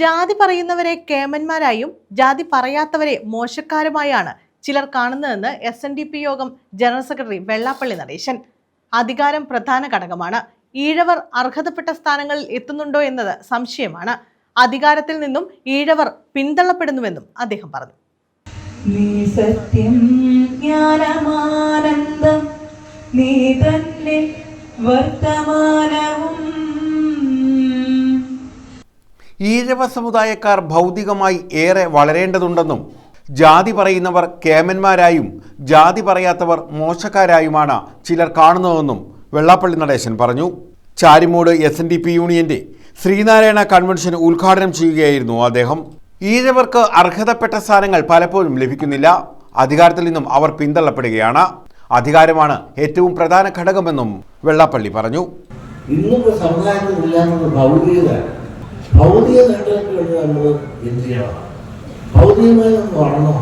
ജാതി പറയുന്നവരെ കേമന്മാരായും ജാതി പറയാത്തവരെ മോശക്കാരുമായാണ് ചിലർ കാണുന്നതെന്ന് എസ് എൻ ഡി പി യോഗം ജനറൽ സെക്രട്ടറി വെള്ളാപ്പള്ളി നടേശൻ. അധികാരം പ്രധാന ഘടകമാണ്. ഈഴവർ അർഹതപ്പെട്ട സ്ഥാനങ്ങളിൽ എത്തുന്നുണ്ടോ എന്നത് സംശയമാണ്. അധികാരത്തിൽ നിന്നും ഈഴവർ പിന്തള്ളപ്പെടുന്നുവെന്നും അദ്ദേഹം പറഞ്ഞു. നീ സത്യം നീ തന്നെ വർത്തമാനവും ഈഴവ സമുദായക്കാർ ഭൗതികമായി ഏറെ വളരേണ്ടതുണ്ടെന്നും ജാതി പറയുന്നവർ കേമന്മാരായും ജാതി പറയാത്തവർ മോശക്കാരായുമാണ് ചിലർ കാണുന്നതെന്നും വെള്ളാപ്പള്ളി നടേശൻ പറഞ്ഞു. Charimood S N D P യൂണിയന്റെ ശ്രീനാരായണ കൺവെൻഷൻ ഉദ്ഘാടനം ചെയ്യുകയായിരുന്നു അദ്ദേഹം. ഈഴവർക്ക് അർഹതപ്പെട്ട സ്ഥാനങ്ങൾ പലപ്പോഴും ലഭിക്കുന്നില്ല. അധികാരത്തിൽ നിന്നും അവർ പിന്തള്ളപ്പെടുകയാണ്. അധികാരമാണ് ഏറ്റവും പ്രധാന ഘടകമെന്നും വെള്ളാപ്പള്ളി പറഞ്ഞു. ഇന്നത്തെ സമുദായത്തിൽ ഭൗതികത ഭൗതിക നേട്ടങ്ങൾക്ക് വേണ്ടി നമ്മൾ എന്ത് ചെയ്യണം? ഭൗതികമായി നമ്മൾ വളരണോ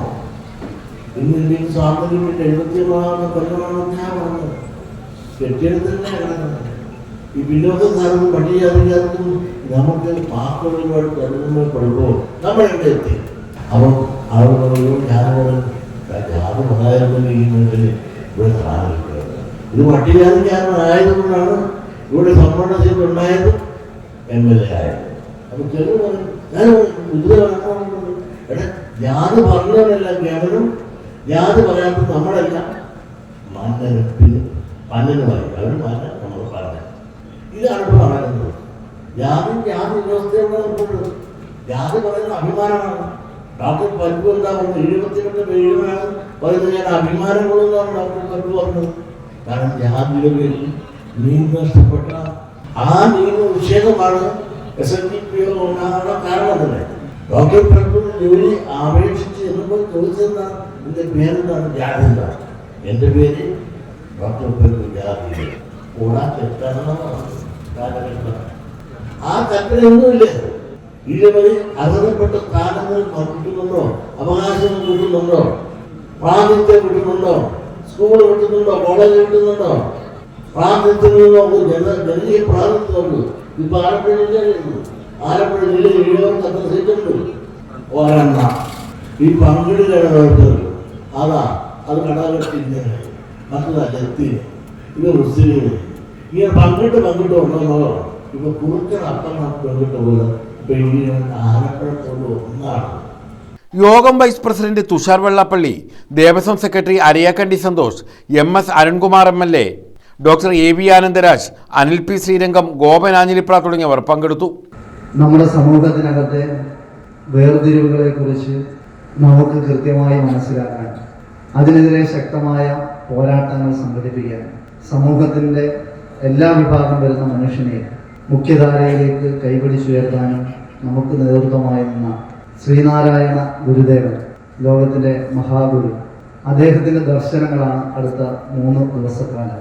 ഇന്ന് ഇന്ത്യയിൽ സ്വാതന്ത്ര്യം വേണ്ടി എഴുപത്തി ഒന്നാമത് കൊല്ലമാണെന്ന് ഞാൻ പറഞ്ഞത്. കെട്ടിയെടുത്തന്നെ കിടക്കുന്നത്. ഈ പിന്നോക്കക്കാർക്കും പട്ടികജാതിക്കാർക്കും നമുക്ക് വാക്കുകളിലൂടെ തരുന്നപ്പെടുമ്പോൾ നമ്മൾ എവിടെ എത്തി? അവർ ആളുകളോ ഞാനോട് ജാതി മതായിരുന്നെങ്കിൽ ഇവിടെ സ്ഥാനമില്ല ഇത് പട്ടികജാതിക്കാരനായതുകൊണ്ടാണ് ഇവിടെ സംവരണ ഉണ്ടായത് എം എൽ എ ആയത്. അപ്പൊ ചെറു ഞാൻ കുതിര കണക്കാണുന്നത് എടാ ജാതി പറഞ്ഞവരെല്ലാം കേവലം ജാതി പറയാത്ത നമ്മളല്ല. മന്നന് പന്നന് പറയും അവർ മാന നമ്മൾ പറഞ്ഞത് ഇതാണ് നടക്കുന്നത് ജാതി ജാതി വ്യവസ്ഥയുള്ള ജാതി പറയുന്ന അഭിമാനമാണ്. ഡോക്ടർ പൽബു എന്താ പറഞ്ഞത് എഴുപത്തിരണ്ട് പേരുമാണ് പറയുന്നത്. ഞാൻ അഭിമാനം കൊള്ളുന്നതാണ് ഡോക്ടർ പൽബു പറഞ്ഞത് കാരണം ജാതിയുടെ പേരിൽ നീ നഷ്ടപ്പെട്ട ആ നിയമ നിഷേധമാണ് എസ് എൻ ഡി പി ഉണ്ടാകാനുള്ള കാരണം തന്നെ ഡോക്ടർ പ്രഭു ജോലി അപേക്ഷിച്ച് എന്നപ്പോൾ ചോദിച്ചതെന്താണ്? എന്റെ പേരെന്താണ്? ജാതി എന്താണ് എന്റെ പേര് ഡോക്ടർ പ്രഭു ജാതി കൂടാ തെറ്റാണെന്നാണ് ആ തെറ്റിലൊന്നുമില്ല ഇതുവരെ അർഹതപ്പെട്ട സ്ഥാനങ്ങൾ കിട്ടുന്നുണ്ടോ അവകാശങ്ങൾ കിട്ടുന്നുണ്ടോ? പ്രാതിനിധ്യം കിട്ടുന്നുണ്ടോ? സ്കൂൾ കിട്ടുന്നുണ്ടോ? കോളേജ് കിട്ടുന്നുണ്ടോ? പ്രാതിനിധ്യങ്ങളുണ്ടോ ജന ജനകീയ പ്രാതിനിധ്യമുണ്ട് ഇപ്പൊ ആലപ്പുഴ ആലപ്പുഴ ജില്ലയിൽ എഴുപത്തി അത്ര സീറ്റുണ്ട് ഒരെണ്ണം. ഈ പങ്കിടുകയാണ് അതാ അത് കടാകട്ടിന്റെ മറ്റതാ ജത്തി ഇത് മുസ്ലിം ഇങ്ങനെ പങ്കിട്ട് പങ്കിട്ട് ഉണ്ടോ ഇപ്പൊ കുറുക്കൻ അപ്പം പങ്കിട്ട് പോലെ ഇപ്പൊ ഇങ്ങനെ ആലപ്പുഴ ഒന്നാണ്. യോഗം vice president Thushar Vellappally Devaswom secretary Ariyakkandi Santhosh M S Arunkumar M L A doctor A V Anandaraj Anil P Sreerangam Gopan Anjilipra തുടങ്ങിയവർ പങ്കെടുത്തു. നമ്മുടെ സമൂഹത്തിനകത്തെ വേർതിരിവുകളെ കുറിച്ച് നമുക്ക് കൃത്യമായി മനസ്സിലാക്കാൻ അതിനെതിരെ ശക്തമായ പോരാട്ടങ്ങൾ സംഘടിപ്പിക്കാൻ സമൂഹത്തിന്റെ എല്ലാ വിഭാഗം വരുന്ന മനുഷ്യനെ മുഖ്യധാരയിലേക്ക് കൈപിടിച്ചുയർത്താനും നമുക്ക് നേതൃത്വമായി നിന്ന ശ്രീനാരായണ ഗുരുദേവൻ ലോകത്തിന്റെ മഹാഗുരു. അദ്ദേഹത്തിന്റെ ദർശനങ്ങളാണ് അടുത്ത മൂന്ന് ദിവസക്കാലം.